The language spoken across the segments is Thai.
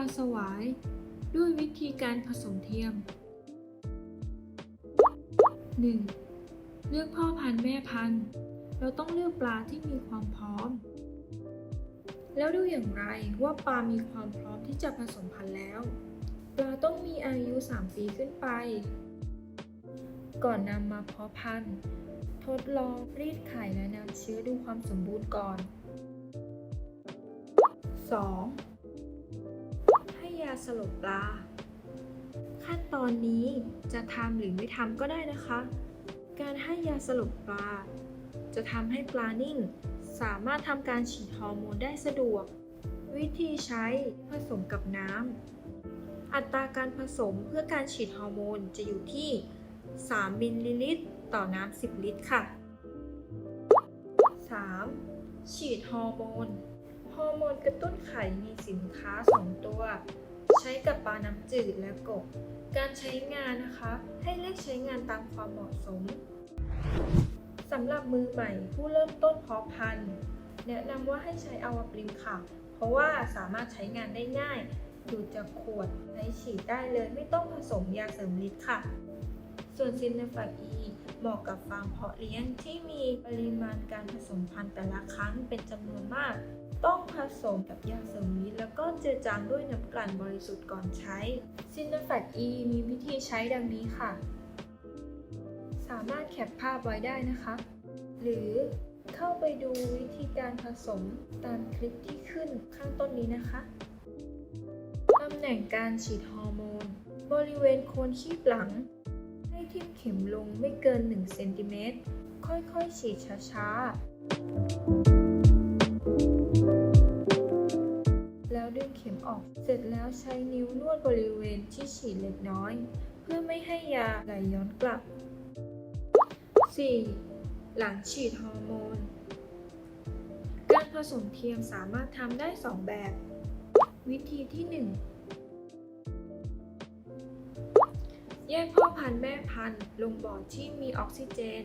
าสวาย ด้วยวิธีการผสมเทียม 1. เลือกพ่อพันธุ์แม่พันธุ์ เราต้องเลือกปลาที่มีความพร้อม แล้วดูอย่างไรว่าปลามีความพร้อมที่จะผสมพันธุ์แล้ว ปลาต้องมีอายุ 3 ปีขึ้นไป ก่อนนำมาเพาะพันธุ์ ทดลองรีดไข่และนำเชื้อดูความสมบูรณ์ก่อน 2. ยาสลบปลา ขั้นตอนนี้จะทำหรือไม่ทำก็ได้นะคะ การให้ยาสลบปลา จะทำให้ปลานิ่ง สามารถทำการฉีดฮอร์โมนได้สะดวก วิธีใช้ผสมกับน้ำ อัตราการผสมเพื่อการฉีดฮอร์โมนจะอยู่ที่ 3 มิลลิลิตร ต่อน้ำ 10 ลิตรค่ะ 3. ฉีดฮอร์โมน ฮอร์โมนกระตุ้นไข่มีสินค้า 2 ตัว ใช้กับปลาน้ำจืดและกบ การใช้งานนะคะ ให้เลือกใช้งานตามความเหมาะสมสำหรับมือใหม่ผู้เริ่มต้นเพาะพันธุ์แนะนำว่าให้ใช้อวปริมค่ะ เพราะว่าสามารถใช้งานได้ง่าย ดูดจากขวดใช้ฉีดได้เลยไม่ต้องผสมยาเสริมฤทธิ์ค่ะ ส่วนซินเนฟาอี เหมาะกับฟาร์มเพาะเลี้ยงที่มีปริมาณการผสมพันธุ์แต่ละครั้งเป็นจำนวนมาก ต้องผสมกับยาเสริมฤทธิ์แล้วก็เจือจางด้วยน้ำกลั่นบริสุทธิ์ก่อนใช้ซินเนฟาอีมีวิธีใช้ดังนี้ค่ะ สามารถแคปภาพไว้ได้นะคะ หรือเข้าไปดูวิธีการผสมตามคลิปที่ขึ้นข้างต้นนี้นะคะตำแหน่งการฉีดฮอร์โมน บริเวณโคนคีบหลัง ให้ทิ่มเข็มลงไม่เกิน 1 เซนติเมตร ค่อยๆ ฉีดช้าๆ แล้วดึงเข็มออก เสร็จแล้วใช้นิ้วนวดบริเวณที่ฉีดเล็กน้อย เพื่อไม่ให้ยาไหลย้อนกลับ 4. หลังฉีดฮอร์โมน การผสมเทียมสามารถทำได้ 2 แบบ วิธีที่ 1 แยกพ่อพันธุ์แม่พันธุ์ลงบ่อที่มีออกซิเจน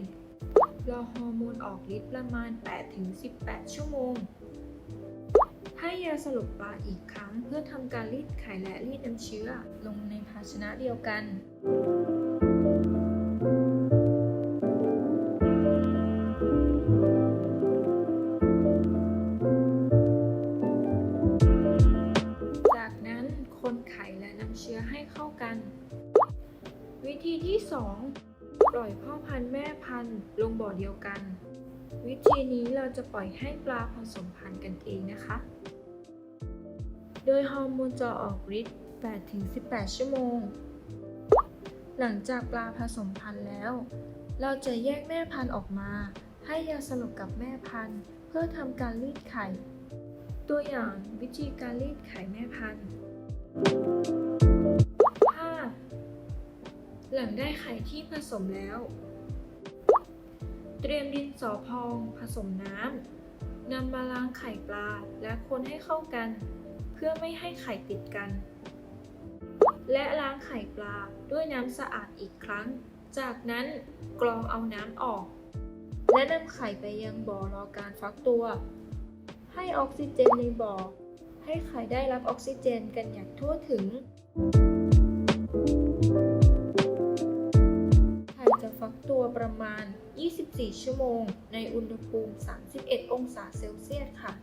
รอฮอร์โมนออกฤทธิ์ประมาณ 8-18 ชั่วโมง ให้ยาสลบปลาอีกครั้งเพื่อทำการรีดไข่และรีดน้ำเชื้อลงในภาชนะเดียวกัน ที่ 2 ปล่อยพ่อพันธุ์แม่พันธุ์ลงบ่อเดียวกัน วิธีนี้เราจะปล่อยให้ปลาผสมพันธุ์กันเองนะคะ โดยฮอร์โมนจะออกฤทธิ์ 8-18 ชั่วโมง หลังจากปลาผสมพันธุ์แล้ว เราจะแยกแม่พันธุ์ออกมา ให้ยาสลบกับแม่พันธุ์ เพื่อทำการรีดไข่ ตัวอย่างวิธีการรีดไข่แม่พันธุ์ หลังได้ไข่ที่ผสมแล้ว เตรียมดินสอพองผสมน้ำนำมาล้างไข่ปลาและคนให้เข้ากัน เพื่อไม่ให้ไข่ติดกัน และล้างไข่ปลาด้วยน้ำสะอาดอีกครั้ง จากนั้นกรองเอาน้ำออก และนำไข่ไปยังบ่อรอการฟักตัว ให้ออกซิเจนในบ่อให้ไข่ได้รับออกซิเจนกันอย่างทั่วถึงไประมาณ 24 ชั่วโมง ในอุณหภูมิ 31 องศาเซลเซียสค่ะ